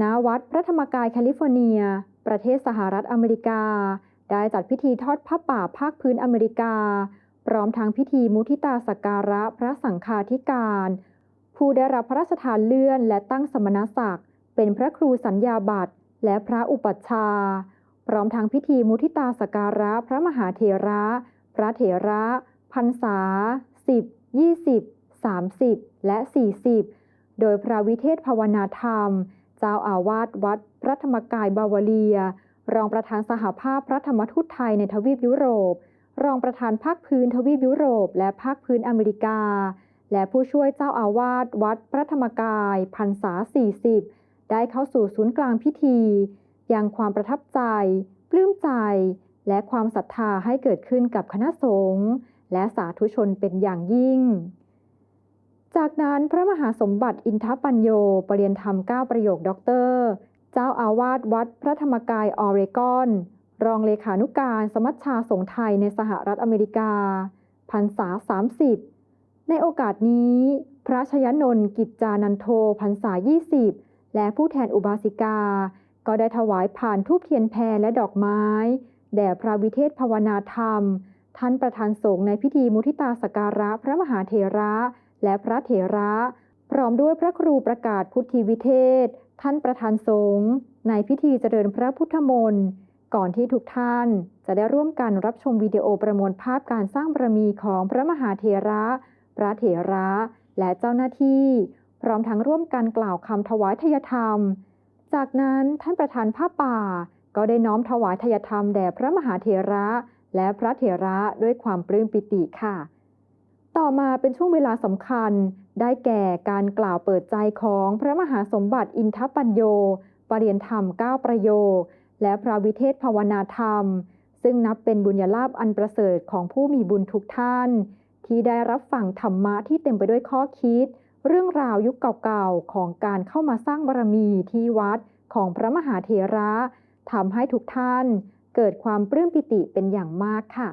ณวัดพระธรรมกายแคลิฟอร์เนีย ประเทศสหรัฐอเมริกา ได้จัดพิธีทอดผ้าป่าภาคพื้นอเมริกา พร้อมทั้งพิธีมุทิตาสักการะพระสังฆาธิการ ผู้ได้รับพระราชทานเลื่อนและตั้งสมณศักดิ์ เป็นพระครูสัญญาบัตรและพระอุปัชฌาย์พร้อมทั้งพิธีมุทิตาสักการะพระมหาเถระ พระเถระพรรษา 10 20 30 และ 40 โดยพระวิเทศภาวนาธรรม เจ้าอาวาสวัดพระธรรมกายบาวาเลีย รองประธานสหภาพพระธรรมทูตไทยในทวีปยุโรป รองประธานภาคพื้นทวีปยุโรป และภาคพื้นอเมริกา และผู้ช่วยเจ้าอาวาสวัดพระธรรมกายพรรษา 40 ได้เข้าสู่ศูนย์กลางพิธียังความประทับใจ ปลื้มใจ และความศรัทธาให้เกิดขึ้นกับคณะสงฆ์และสาธุชนเป็นอย่างยิ่ง จากนั้นพระมหาสมบัติอินทปัญโยปรริยนธรรม 9 ประโยคด็อกเตอร์ เจ้าอาวาสวัดพระธรรมกายออเรกอน รองเลขานุการสมัชชาสงฆ์ไทยในสหรัฐอเมริกาพรรษา 30 ในโอกาสนี้ พระชยนนท์กิจจานันโทพรรษา 20 และผู้แทนอุบาสิกา ก็ได้ถวายผ่านทูบเทียนแพรและดอกไม้ แด่พระวิเทศภาวนาธรรม ท่านประธานสงฆ์ในพิธีมุทิตาสการะพระมหาเถระ และพระเถระ พร้อมด้วยพระครูประกาศพุทธิวิเทศ ท่านประธานสงฆ์ในพิธีเจริญพระพุทธมนต์ก่อนที่ทุกท่านจะได้ร่วมกันรับชมวิดีโอประมวลภาพการสร้างบารมีของพระมหาเถระ พระเถระ และเจ้าหน้าที่ พร้อมทั้งร่วมกันกล่าวคำถวายทยธรรม จากนั้นท่านประธานผ้าป่า ก็ได้น้อมถวายทยธรรมแด่พระมหาเถระ และพระเถระด้วยความปลื้มปิติค่ะ ต่อมาเป็นช่วงเวลาสำคัญ ได้แก่การกล่าวเปิดใจของพระมหาสมบัติอินทปัญโยปรริยนธรรม 9 ประโยค และพระวิเทศภาวนาธรรม ซึ่งนับเป็นบุญญาลาภอันประเสริฐของผู้มีบุญทุกท่าน ที่ได้รับฟังธรรมะที่เต็มไปด้วยข้อคิด เรื่องราวยุคเก่าๆ ของการเข้ามาสร้างบารมีที่วัดของพระมหาเถระทำให้ทุกท่าน เกิดความปลื้มปิติเป็นอย่างมากค่ะ